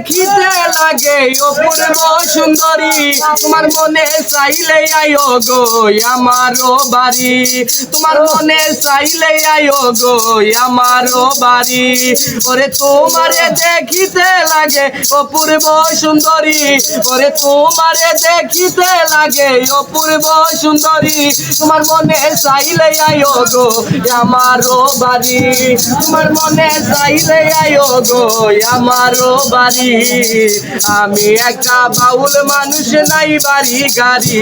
দেখিতে লাগে অপূর্ব সুন্দরী। তোমার মনে চাইলে আয়ো গো, আমারও বাড়ি। তোমার মনে চাইলে আয়ো গো, আমারও বাড়ি। ওরে তোমারে দেখিতে লাগে, অপূর্ব সুন্দরী। ওরে তোমারে দেখিতে লাগে, অপূর্ব সুন্দরী। তোমার মনে চাইলে আয়ো গো, আমারও বাড়ি। তোমার মনে চাইলে আয়ো গো, আমারও বাড়ি। আমি একটা বাউল মানুষ, নাই বাড়ি, গাড়ি।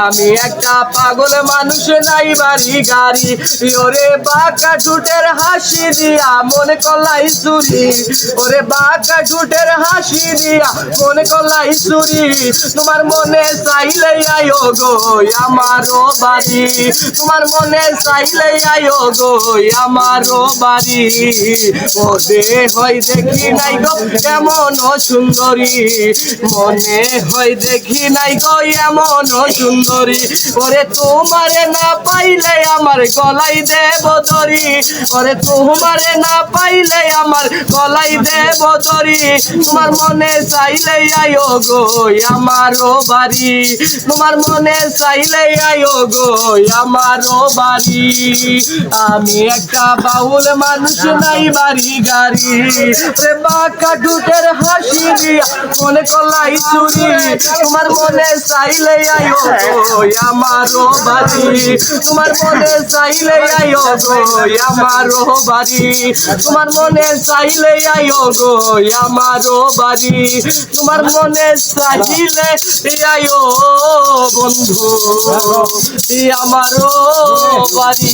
আমি একটা পাগল মানুষ, নাই বাড়ি, গাড়ি। ওরে বাঁকা ঠুটের হাসি দিয়া মনে কলাই চুরি। ওরে বাঁকা ঠুটের হাসি দিয়া মনে কলাই চুরি। তোমার মনে চাইলে আয়ো গো, আমারও বাড়ি। তোমার মনে চাইলে আয়ো গো, আমারও বাড়ি। ও দে হয় দেখি নাই গো এমন সুন্দরী? মনে হয় দেখি নাই গো, এমন সুন্দরী। ওরে তোমারে না পাইলে আমার গলাই দেব দরি ওরে তোমারে না পাইলে আমার গলাই দেব দরি তোমার মনে চাইলে আয়ো গো, আমারও বাড়ি। তোমার মনে চাইলে আয়ো গো, আমারও বাড়ি। আমি একটা বাউল মানুষ, নাই বাড়ি গাড়ি। রে ঠুটের হাসি মনে কলাই চুরি তোমার মনে চাইলে আয়ো গো আমারও বাড়ি। তোমার মনে চাইলে আয়ো গো আমারও বাড়ি। তোমার মনে চাইলে আয়ো গো আমারও বাড়ি। তোমার মনে চাইলে আয়ো বন্ধু আমারও বাড়ি।